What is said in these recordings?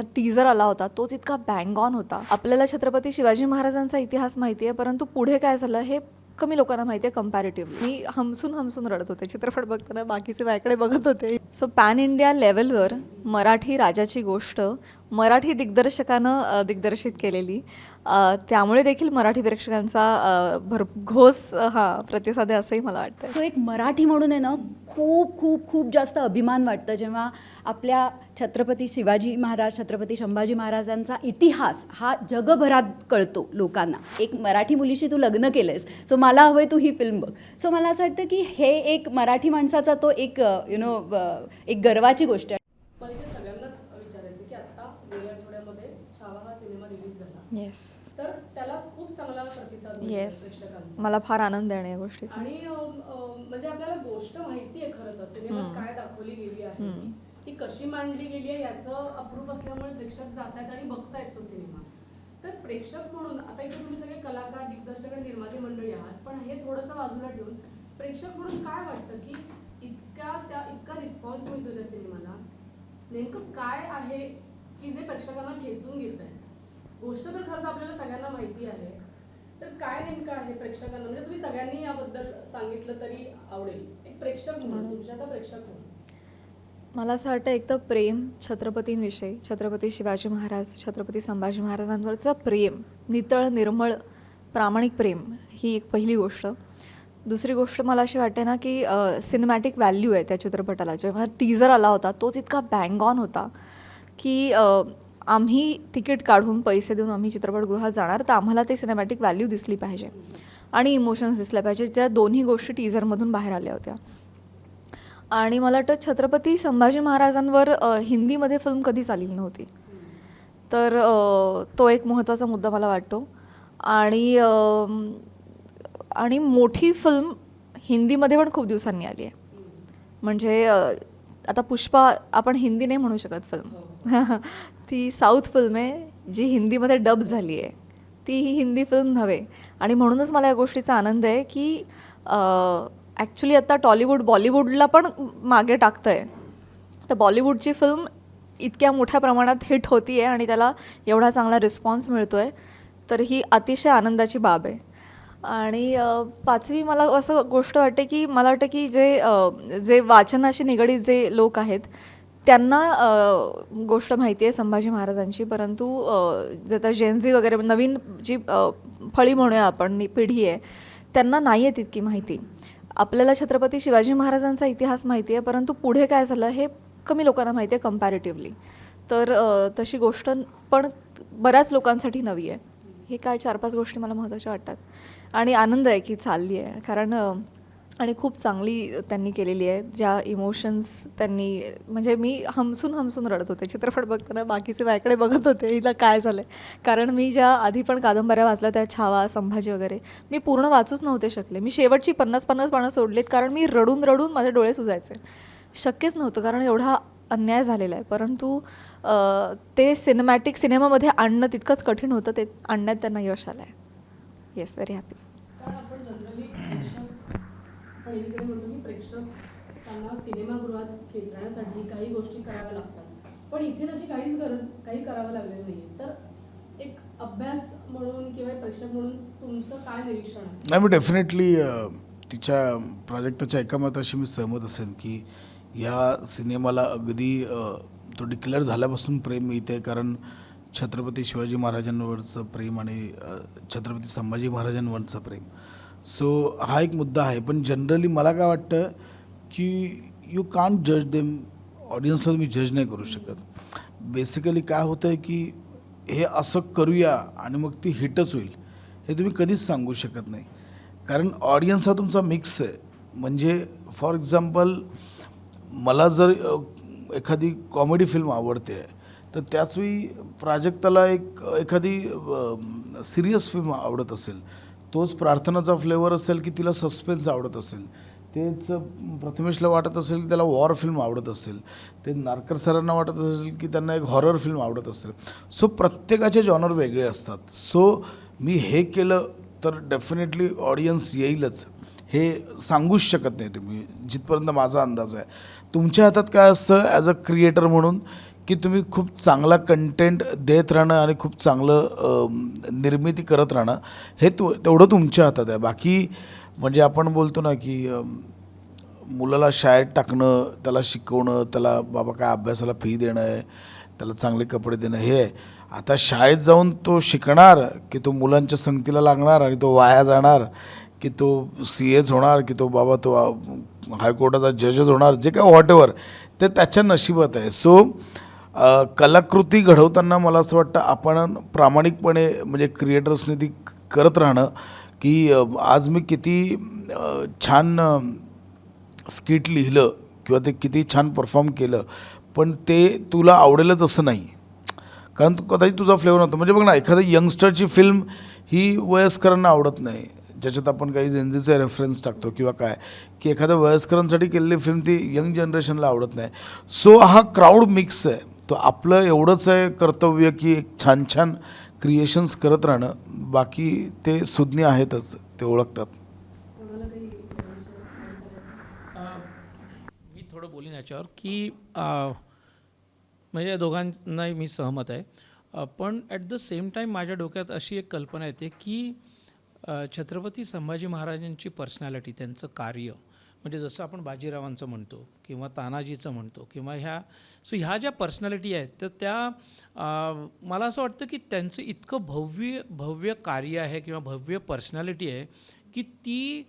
जेव्हा टीजर आला होता तोच इतका बँग ऑन होता. आपल्याला छत्रपती शिवाजी महाराजांचा इतिहास माहिती आहे परंतु पुढे काय झालं हे कमी लोकांना माहिती आहे कम्पॅरेटिव्हली मी हमसून हमसून रडत होते चित्रपट बघताना बाकीचे बायकडे बघत होते. सो पॅन इंडिया लेवलवर मराठी राजाची गोष्ट मराठी दिग्दर्शकानं दिग्दर्शित केलेली. त्यामुळे देखील मराठी प्रेक्षकांचा भरघोस भर घोस हा प्रतिसाद आहे असंही मला वाटतं तो एक मराठी म्हणून आहे ना खूप खूप खूप जास्त अभिमान वाटतं जेव्हा आपल्या छत्रपती शिवाजी महाराज छत्रपती संभाजी महाराजांचा इतिहास हा जगभरात कळतो लोकांना. एक मराठी मुलीशी तू लग्न केलंयस सो मला हवंय तू ही फिल्म बघ. सो मला असं वाटतं की हे एक मराठी माणसाचा तो एक यु नो एक गर्वाची गोष्ट आहे. मला इथे सगळ्यांनाच विचारायचं की आता गेल्या आठवड्यामध्ये छावा हा सिनेमा रिलीज झाला. येस तर त्याला खूप चांगला प्रतिसाद मिळाला येस मला फार आनंद आहे या गोष्टीचा. आणि म्हणजे आपल्याला गोष्ट माहिती आहे खरं तर. सिनेमात काय दाखवली गेली आहे. ती कशी मांडली गेली आहे याचं अप्रूप असल्यामुळे प्रेक्षक जात आहेत आणि बघतायत तो सिनेमा. तर प्रेक्षक म्हणून आता इथे तुम्ही सगळे कलाकार दिग्दर्शक आणि निर्माते मंडळी आहात पण हे थोडंसं बाजूला ठेवून प्रेक्षक म्हणून काय वाटतं की इतका त्या इतका रिस्पॉन्स मिळतो त्या सिनेमाला? नेमकं काय आहे की जे प्रेक्षकांना खेचून घेत आहे गोष्ट तर खरं तर आपल्याला सगळ्यांना माहिती आहे. तर काय नेमकं आहे प्रेक्षकांना? म्हणजे तुम्ही सगळ्यांनी याबद्दल सांगितलं तरी आवडेल. एक प्रेक्षक म्हणून तुमच्या आता प्रेक्षक म्हणून. मला असं वाटतं एक तर प्रेम छत्रपतींविषयी छत्रपती शिवाजी महाराज छत्रपती संभाजी महाराजांवरचं प्रेम नितळ निर्मळ प्रामाणिक प्रेम ही एक पहिली गोष्ट. दुसरी गोष्ट मला अशी वाटते ना की सिनेमॅटिक व्हॅल्यू आहे त्या चित्रपटाला. जेव्हा टीजर आला होता तोच इतका बँग ऑन होता की आम्ही तिकीट काढून पैसे देऊन आम्ही चित्रपटगृहात जाणार तर आम्हाला ते सिनेमॅटिक व्हॅल्यू दिसली पाहिजे आणि इमोशन्स दिसल्या पाहिजे ज्या दोन्ही गोष्टी टीझरमधून बाहेर आल्या होत्या. आणि मला वाटतं छत्रपती संभाजी महाराजांवर हिंदीमध्ये फिल्म कधीच आलेली नव्हती. तर तो एक महत्त्वाचा मुद्दा मला वाटतो. आणि आणि मोठी फिल्म हिंदीमध्ये पण खूप दिवसांनी आली आहे. म्हणजे आता पुष्पा आपण हिंदी नाही म्हणू शकत फिल्म ती साऊथ फिल्म आहे जी हिंदीमध्ये डब झाली आहे ती ही हिंदी फिल्म नव्हे. आणि म्हणूनच मला या गोष्टीचा आनंद आहे की ॲक्च्युली आता टॉलिवूड बॉलिवूडला पण मागे टाकतं आहे तर बॉलिवूडची फिल्म इतक्या मोठ्या प्रमाणात हिट होती आहे आणि त्याला एवढा चांगला रिस्पॉन्स मिळतो आहे तर ही अतिशय आनंदाची बाब आहे. आणि पाचवी मला असं गोष्ट वाटते की मला वाटतं की जे जे वाचनाशी निगडीत जे लोक आहेत त्यांना गोष्ट माहिती आहे संभाजी महाराजांची परंतु अ, जे जेनझी वगैरे नवीन जी फळी म्हणूया आपण पिढी आहे त्यांना नाही आहे तितकी माहिती. आपल्याला छत्रपती शिवाजी महाराजांचा इतिहास माहिती आहे परंतु पुढे काय झालं हे कमी लोकांना माहिती आहे कम्पॅरेटिव्हली तर तशी गोष्ट पण बऱ्याच लोकांसाठी नवी आहे. हे काय चार पाच गोष्टी मला महत्त्वाच्या वाटतात. आणि आनंद आहे की चालली आहे कारण आणि खूप चांगली त्यांनी केलेली आहे. ज्या इमोशन्स त्यांनी म्हणजे मी हमसून हमसून रडत होते. चित्रपट बघताना बाकीचे बायकडे बघत होते. हिला काय झालं कारण मी ज्या आधी पण कादंबऱ्या वाचल्या त्या छावा संभाजी वगैरे मी पूर्ण वाचूच नव्हते शकले. मी शेवटची पन्नास पन्नास पानं सोडलीत कारण मी रडून रडून माझे डोळे सुजायचे. शक्यच नव्हतं कारण एवढा अन्याय झालेला आहे. परंतु ते सिनेमॅटिक सिनेमामध्ये आणणं तितकंच कठीण होतं. ते आणण्यात त्यांना यश आलं आहे येस व्हेरी हॅपी कारण आपण जनरली प्रेक्षक आपण एकीकडे म्हणतो की प्रेक्षक त्यांना सिनेमागृहात खेचण्यासाठी काही गोष्टी कराव्या लागतात. पण इथे तशी काहीच गरज काही करावं लागलेलं नाही तर एक अभ्यास म्हणून किंवा प्रेक्षक म्हणून तुमचं काय निरीक्षण आहे? नाही मी डेफिनेटली तिच्या प्राजक्ताच्या एका मताशी मी सहमत असेन की या सिनेमाला अगदी तो डिक्लेअर झाल्यापासून प्रेम मिळते कारण छत्रपती शिवाजी महाराजांवरचं प्रेम आणि छत्रपती संभाजी महाराजांवरचं प्रेम. सो हा एक मुद्दा आहे. पण जनरली मला काय वाटतं की यू कान जज देम ऑडियन्सला तुम्ही जज नाही करू शकत. बेसिकली काय होतं आहे की हे असं करूया आणि मग ती हिटच होईल हे तुम्ही कधीच सांगू शकत नाही. कारण ऑडियन्स हा तुमचा मिक्स आहे. म्हणजे फॉर एक्झाम्पल मला जर एखादी कॉमेडी फिल्म आवडते आहे तर त्याचवेळी प्राजक्ताला एक एखादी सिरियस फिल्म आवडत असेल तोच प्रार्थनाचा फ्लेवर असेल की तिला सस्पेन्स आवडत असेल. तेच प्रथमेशला वाटत असेल की त्याला वॉर फिल्म आवडत असेल. ते नारकर सरांना वाटत असेल की त्यांना एक हॉरर फिल्म आवडत असेल. सो प्रत्येकाचे जॉनर वेगळे असतात. सो मी हे केलं तर डेफिनेटली ऑडियन्स येईलच. हे सांगूच शकत नाही तुम्ही. जिथपर्यंत माझा अंदाज आहे. तुमच्या हातात काय असतं ॲज अ क्रिएटर म्हणून? की तुम्ही खूप चांगला कंटेंट देत राहणं आणि खूप चांगलं निर्मिती करत राहणं हे तु तेवढं तुमच्या हातात आहे. बाकी म्हणजे आपण बोलतो ना की मुलाला शाळेत टाकणं त्याला शिकवणं त्याला बाबा काय अभ्यासाला फी देणं आहे त्याला चांगले कपडे देणं हे आता शाळेत जाऊन तो शिकणार की तो मुलांच्या संगतीला लागणार आणि तो वाया जाणार की तो सी एच होणार की तो बाबा तो हायकोर्टाचा जजच होणार जे काय व्हॉटेवर ते त्याच्या नशिबात आहे. सो कलाकृती घडवताना मला असं वाटतं आपण प्रामाणिकपणे म्हणजे क्रिएटर्सने ती करत राहणं की आज मी किती छान स्किट लिहिलं किंवा ते किती छान परफॉर्म केलं पण ते तुला आवडेलच असं नाही. कारण तू कदाचित तुझा फ्लेवर नव्हता. म्हणजे बघ ना एखाद्या यंगस्टरची फिल्म ही वयस्करांना आवडत नाही. ज्याच्यात आपण काही जेंजीचे रेफरन्स टाकतो किंवा काय की एखाद्या वयस्करांसाठी केलेली फिल्म ती यंग जनरेशनला आवडत नाही. सो हा क्राऊड मिक्स आहे. तो आपलं एवढंच आहे कर्तव्य की एक छान छान क्रिएशन्स करत राहणं. बाकी ते सुज्ञ आहेतच ते ओळखतात. मी थोडं बोलीन याच्यावर की म्हणजे या दोघांनाही मी सहमत आहे. पण ॲट द सेम टाईम माझ्या डोक्यात अशी एक कल्पना येते की छत्रपती संभाजी महाराजांची पर्सनॅलिटी त्यांचं कार्य म्हणजे जसं आपण बाजीरावांचं म्हणतो किंवा तानाजीचं म्हणतो किंवा ह्या सो ह्या ज्या पर्सनॅलिटी आहेत तर त्या मला असं वाटतं की त्यांचं इतकं भव्य भव्य कार्य आहे किंवा भव्य पर्सनॅलिटी आहे की ती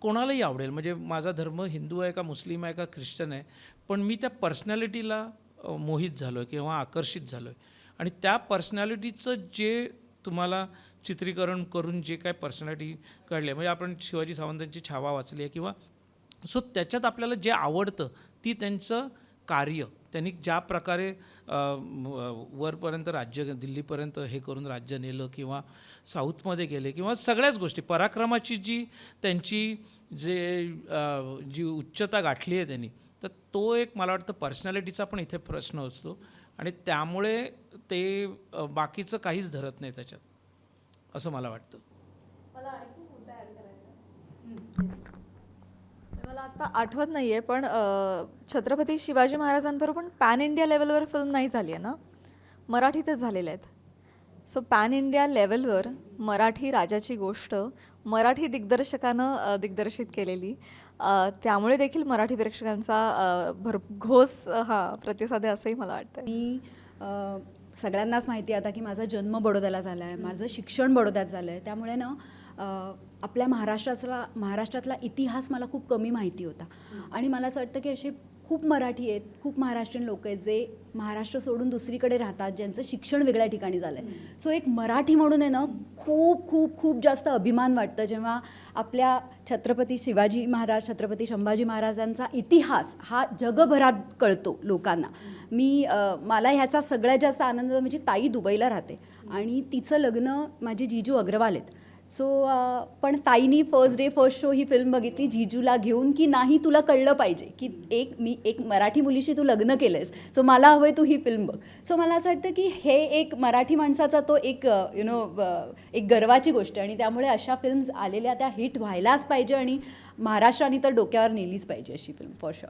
कोणालाही आवडेल. म्हणजे माझा धर्म हिंदू आहे का मुस्लिम आहे का ख्रिश्चन आहे पण मी त्या पर्सनॅलिटीला मोहित झालो आहे किंवा आकर्षित झालो आहे आणि त्या पर्सनॅलिटीचं जे तुम्हाला चित्रीकरण करून जे काय पर्सनॅलिटी कळले म्हणजे आपण शिवाजी सावंतांची छावा वाचली आहे किंवा सो त्याच्यात आपल्याला जे आवडतं ती त्यांचं कार्य. त्यांनी ज्या प्रकारे वरपर्यंत राज्य दिल्लीपर्यंत हे करून राज्य नेलं किंवा साऊथमध्ये गेले किंवा सगळ्याच गोष्टी पराक्रमाची जी त्यांची जे जी उच्चता गाठली आहे त्यांनी तर तो एक मला वाटतं पर्सनॅलिटीचा पण इथे प्रश्न असतो. आणि त्यामुळे ते बाकीचं काहीच धरत नाही त्याच्यात असं मला वाटतं. मला आणखी मला आता आठवत नाही आहे पण छत्रपती शिवाजी महाराजांबरोबर पण पॅन इंडिया लेवलवर फिल्म नाही झाली आहे ना? मराठीतच झालेल्या आहेत. सो पॅन इंडिया लेवलवर मराठी राजाची गोष्ट मराठी दिग्दर्शकानं दिग्दर्शित केलेली. त्यामुळे देखील मराठी प्रेक्षकांचा अ, भर घोस अ, हा प्रतिसाद आहे असंही मला वाटतं मी सगळ्यांनाच माहिती आहे आता की माझा जन्म बडोद्याला झाला आहे माझं शिक्षण बडोद्यात झालं आहे त्यामुळे ना आपल्या महाराष्ट्रातला महाराष्ट्रातला इतिहास मला खूप कमी माहिती होता. आणि मला असं वाटतं की असे खूप मराठी आहेत खूप महाराष्ट्रीयन लोक आहेत जे महाराष्ट्र सोडून दुसरीकडे राहतात ज्यांचं शिक्षण वेगळ्या ठिकाणी झालं आहे सो एक मराठी म्हणून आहे ना खूप खूप खूप जास्त अभिमान वाटतं जेव्हा आपल्या छत्रपती शिवाजी महाराज छत्रपती संभाजी महाराजांचा इतिहास हा जगभरात कळतो लोकांना. मी मला ह्याचा सगळ्यात जास्त आनंद म्हणजे ताई दुबईला राहते. आणि तिचं लग्न माझे जिजू अग्रवाल आहेत. सो uh, पण ताईनी फर्स्ट डे फर्स्ट शो ही फिल्म बघितली जिजूला घेऊन की नाही तुला कळलं पाहिजे? की एक मी एक मराठी मुलीशी तू लग्न केलं आहेस सो मला हवं आहे तू ही फिल्म बघ. सो मला असं वाटतं की हे एक मराठी माणसाचा तो एक uh, यु नो uh, एक गर्वाची गोष्ट आणि त्यामुळे अशा फिल्म्स आलेल्या त्या हिट व्हायलाच पाहिजे आणि महाराष्ट्राने तर डोक्यावर नेलीच पाहिजे अशी फिल्म फॉर शुअर